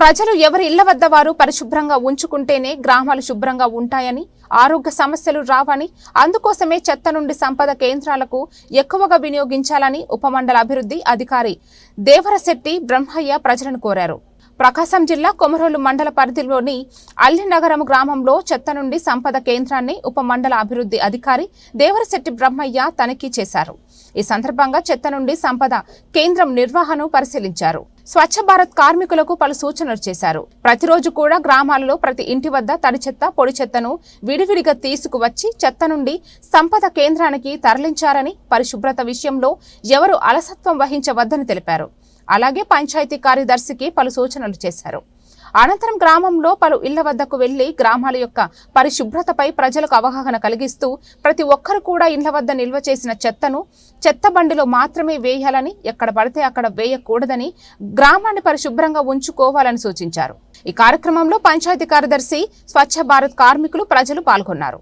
ప్రజలు ఎవరి ఇళ్ళ వద్ద వారు పరిశుభ్రంగా ఉంచుకుంటేనే గ్రామాలు శుభ్రంగా ఉంటాయని ఆరోగ్య సమస్యలు రావని అందుకోసమే చెత్త నుండి సంపద కేంద్రాలకు ఎక్కువగా వినియోగించాలని ఉపమండల అభివృద్ధి అధికారి దేవరశెట్టి బ్రహ్మయ్య ప్రజలను కోరారు. ప్రకాశం జిల్లా కొమరోలు మండల పరిధిలోని అల్లినగరం గ్రామంలో చెత్త నుండి సంపద కేంద్రాన్ని ఉపమండల అభివృద్ధి అధికారి దేవరశెట్టి బ్రహ్మయ్య తనిఖీ చేశారు. ఈ సందర్భంగా చెత్త నుండి సంపద కేంద్రం నిర్వహణను పరిశీలించారు. స్వచ్ఛ భారత్ కార్మికులకు పలు సూచనలు చేశారు. ప్రతిరోజు కూడా గ్రామాలలో ప్రతి ఇంటి వద్ద తడి చెత్త పొడి చెత్తను విడివిడిగా తీసుకువచ్చి చెత్త నుండి సంపద కేంద్రానికి తరలించారని పరిశుభ్రత విషయంలో ఎవరు అలసత్వం వహించవద్దని తెలిపారు. అలాగే పంచాయతీ కార్యదర్శికి పలు సూచనలు చేశారు. అనంతరం గ్రామంలో పలు ఇళ్ళ వద్దకు వెళ్ళి గ్రామాల యొక్క పరిశుభ్రతపై ప్రజలకు అవగాహన కలిగిస్తూ ప్రతి ఒక్కరు కూడా ఇళ్ళ వద్ద నిల్వ చేసిన చెత్తను చెత్త బండిలో మాత్రమే వేయాలని ఎక్కడ పడితే అక్కడ వేయకూడదని గ్రామాన్ని పరిశుభ్రంగా ఉంచుకోవాలని సూచించారు. ఈ కార్యక్రమంలో పంచాయతీ కార్యదర్శి స్వచ్ఛ భారత్ కార్మికులు ప్రజలు పాల్గొన్నారు.